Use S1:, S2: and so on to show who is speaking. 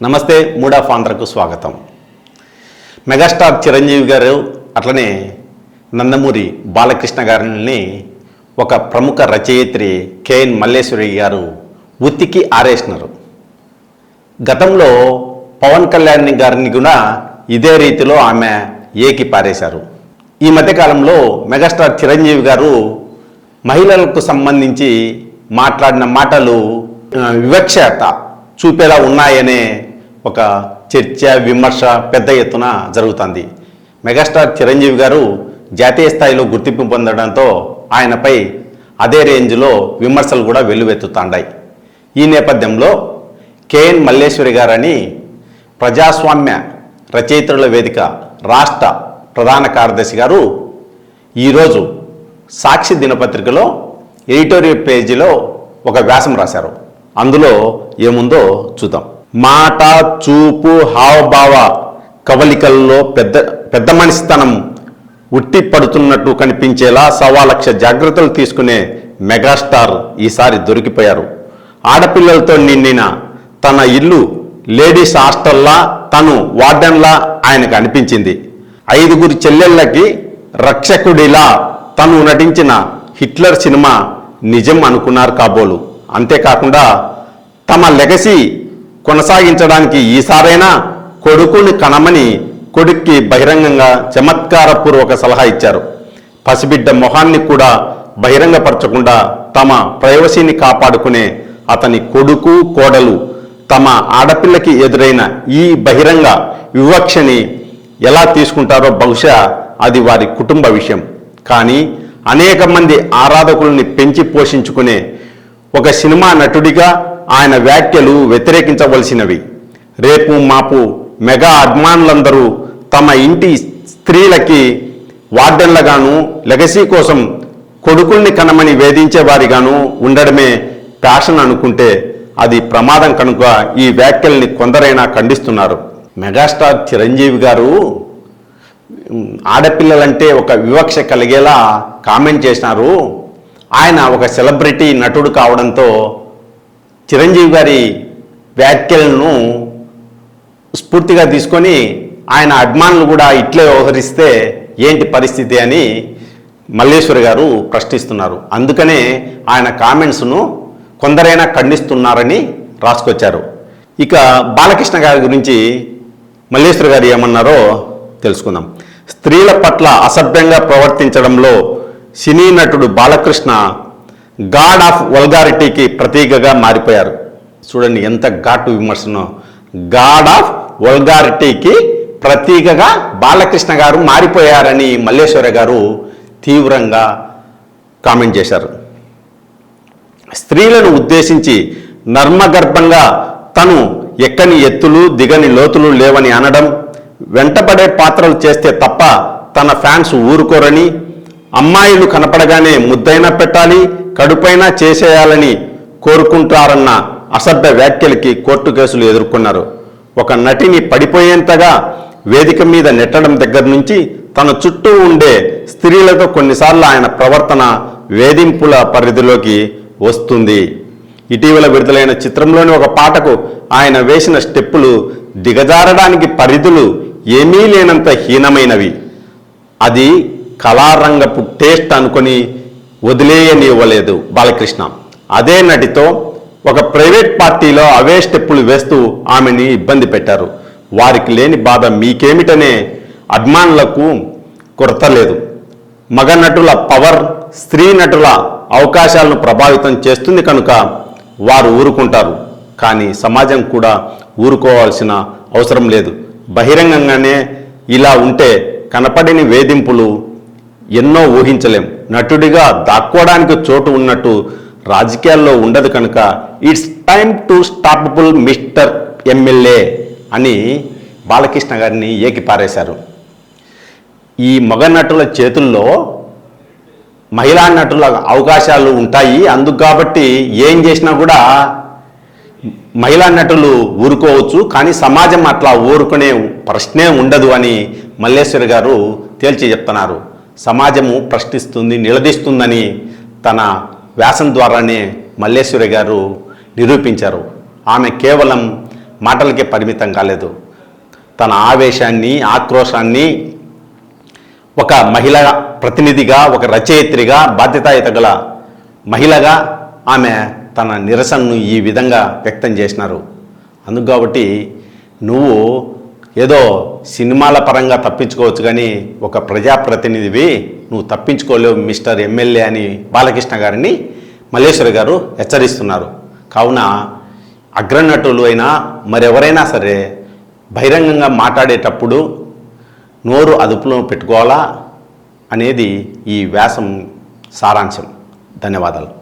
S1: నమస్తే మూడా ఆఫ్ ఆంధ్రకు స్వాగతం. మెగాస్టార్ చిరంజీవి గారు అట్లనే నందమూరి బాలకృష్ణ గారిని ఒక ప్రముఖ రచయిత్రి కేఎన్ మల్లేశ్వరి గారు ఉత్తికి ఆరేసినారు. గతంలో పవన్ కళ్యాణ్ గారిని కూడా ఇదే రీతిలో ఆమె ఏకి పారేశారు. ఈ మధ్యకాలంలో మెగాస్టార్ చిరంజీవి గారు మహిళలకు సంబంధించి మాట్లాడిన మాటలు వివక్షత చూపేలా ఉన్నాయనే ఒక చర్చ విమర్శ పెద్ద ఎత్తున జరుగుతుంది. మెగాస్టార్ చిరంజీవి గారు జాతీయ స్థాయిలో గుర్తింపు పొందడంతో ఆయనపై అదే రేంజ్లో విమర్శలు కూడా వెల్లువెత్తుతాండాయి. ఈ నేపథ్యంలో కేఎన్ మల్లేశ్వరి గారని ప్రజాస్వామ్య రచయిత్రుల వేదిక రాష్ట్ర ప్రధాన కార్యదర్శి గారు ఈరోజు సాక్షి దినపత్రికలో ఎడిటోరియల్ పేజీలో ఒక వ్యాసం రాశారు. అందులో ఏముందో చూద్దాం. మాట చూపు హావభావ కవలికల్లో పెద్ద పెద్ద మనిషితనం ఉట్టి పడుతున్నట్టు కనిపించేలా సవా లక్ష జాగ్రత్తలు తీసుకునే మెగాస్టార్ ఈసారి దొరికిపోయారు. ఆడపిల్లలతో నిండిన తన ఇల్లు లేడీస్ హాస్టల్లా తను వార్డెన్లా ఆయనకు అనిపించింది. ఐదుగురు చెల్లెళ్ళకి రక్షకుడిలా తను నటించిన హిట్లర్ సినిమా నిజం అనుకున్నారు కాబోలు. అంతేకాకుండా తమ లెగసీ కొనసాగించడానికి ఈసారైనా కొడుకుని కనమని కొడుక్కి బహిరంగంగా చమత్కారపూర్వక సలహా ఇచ్చారు. పసిబిడ్డ మొహాన్ని కూడా బహిరంగపరచకుండా తమ ప్రైవసీని కాపాడుకునే అతని కొడుకు కోడలు తమ ఆడపిల్లకి ఎదురైన ఈ బహిరంగ వివక్షని ఎలా తీసుకుంటారో బహుశా అది వారి కుటుంబ విషయం. కానీ అనేక మంది ఆరాధకుల్ని పెంచి పోషించుకునే ఒక సినిమా నటుడిగా ఆయన వ్యాఖ్యలు వ్యతిరేకించవలసినవి. రేపు మాపు మెగా అభిమానులందరూ తమ ఇంటి స్త్రీలకి వార్డెన్లగాను లెగసీ కోసం కొడుకుల్ని కనమని వేధించేవారిగాను ఉండడమే ఫ్యాషన్ అనుకుంటే అది ప్రమాదం కనుక ఈ వ్యాఖ్యల్ని కొందరైనా ఖండిస్తున్నారు. మెగాస్టార్ చిరంజీవి గారు ఆడపిల్లలంటే ఒక వివక్ష కలిగేలా కామెంట్ చేసినారు. ఆయన ఒక సెలబ్రిటీ నటుడు కావడంతో చిరంజీవి గారి వ్యాఖ్యలను స్ఫూర్తిగా తీసుకొని ఆయన అభిమానులు కూడా ఇట్లే వ్యవహరిస్తే ఏంటి పరిస్థితి అని మల్లేశ్వరి గారు ప్రశ్నిస్తున్నారు. అందుకనే ఆయన కామెంట్స్ను కొందరైనా ఖండిస్తున్నారని రాసుకొచ్చారు. ఇక బాలకృష్ణ గారి గురించి మల్లేశ్వరి గారు ఏమన్నారో తెలుసుకుందాం. స్త్రీల పట్ల అసభ్యంగా ప్రవర్తించడంలో సినీ నటుడు బాలకృష్ణ గాడ్ ఆఫ్ వల్గారిటీకి ప్రతీకగా మారిపోయారు. చూడండి ఎంత ఘాటు విమర్శనో. గాడ్ ఆఫ్ వల్గారిటీకి ప్రతీకగా బాలకృష్ణ గారు మారిపోయారని మల్లేశ్వర గారు తీవ్రంగా కామెంట్ చేశారు. స్త్రీలను ఉద్దేశించి నర్మగర్భంగా తను ఎక్కని ఎత్తులు దిగని లోతులు లేవని అనడం వెంటపడే పాత్రలు చేస్తే తప్ప తన ఫ్యాన్స్ ఊరుకోరని అమ్మాయిలు కనపడగానే ముద్దైనా పెట్టాలి కడుపైనా చేసేయాలని కోరుకుంటారన్న అసభ్య వ్యాఖ్యలకి కోర్టు కేసులు ఎదుర్కొన్నారు. ఒక నటిని పడిపోయేంతగా వేదిక మీద నెట్టడం దగ్గర నుంచి తన చుట్టూ ఉండే స్త్రీలతో కొన్నిసార్లు ఆయన ప్రవర్తన వేధింపుల పరిధిలోకి వస్తుంది. ఇటీవల విడుదలైన చిత్రంలోని ఒక పాటకు ఆయన వేసిన స్టెప్పులు దిగజారడానికి పరిధులు ఏమీ లేనంత హీనమైనవి. అది కళారంగపు టేస్ట్ అనుకొని వదిలేయనివ్వలేదు బాలకృష్ణ. అదే నటితో ఒక ప్రైవేట్ పార్టీలో అవే స్టెప్పులు వేస్తూ ఆమెని ఇబ్బంది పెట్టారు. వారికి లేని బాధ మీకేమిటనే అభిమానులకు కొరత లేదు. మగ నటుల పవర్ స్త్రీ నటుల అవకాశాలను ప్రభావితం చేస్తుంది కనుక వారు ఊరుకుంటారు. కానీ సమాజం కూడా ఊరుకోవాల్సిన అవసరం లేదు. బహిరంగంగానే ఇలా ఉంటే కనపడని వేధింపులు ఎన్నో ఊహించలేం. నటుడిగా దాక్కోవడానికి చోటు ఉన్నట్టు రాజకీయాల్లో ఉండదు కనుక it's time to stoppable mister MLA అని బాలకృష్ణ గారిని ఏకిపారేశారు ఈ మగ నటుల చేతుల్లో మహిళా నటుల అవకాశాలు ఉంటాయి. అందుకు కాబట్టి ఏం చేసినా కూడా మహిళా నటులు ఊరుకోవచ్చు. కానీ సమాజం అట్లా ఊరుకునే ప్రశ్నే ఉండదు అని మల్లేశ్వరి గారు తేల్చి చెప్తున్నారు. సమాజము ప్రశ్నిస్తుంది నిలదీస్తుందని తన వ్యాసం ద్వారానే మల్లేశ్వరి గారు నిరూపించారు. ఆమె కేవలం మాటలకే పరిమితం కాలేదు. తన ఆవేశాన్ని ఆక్రోశాన్ని ఒక మహిళ ప్రతినిధిగా ఒక రచయిత్రిగా బాధ్యతాయుత గల మహిళగా ఆమె తన నిరసనను ఈ విధంగా వ్యక్తం చేసినారు. అందుకు కాబట్టి నువ్వు ఏదో సినిమాల పరంగా తప్పించుకోవచ్చు కానీ ఒక ప్రజాప్రతినిధివి నువ్వు తప్పించుకోలేవు మిస్టర్ ఎమ్మెల్యే అని బాలకృష్ణ గారిని మల్లేశ్వరి గారు హెచ్చరిస్తున్నారు. కావున అగ్రనటులు అయినా మరెవరైనా సరే బహిరంగంగా మాట్లాడేటప్పుడు నోరు అదుపులో పెట్టుకోవాలా అనేది ఈ వ్యాసం సారాంశం. ధన్యవాదాలు.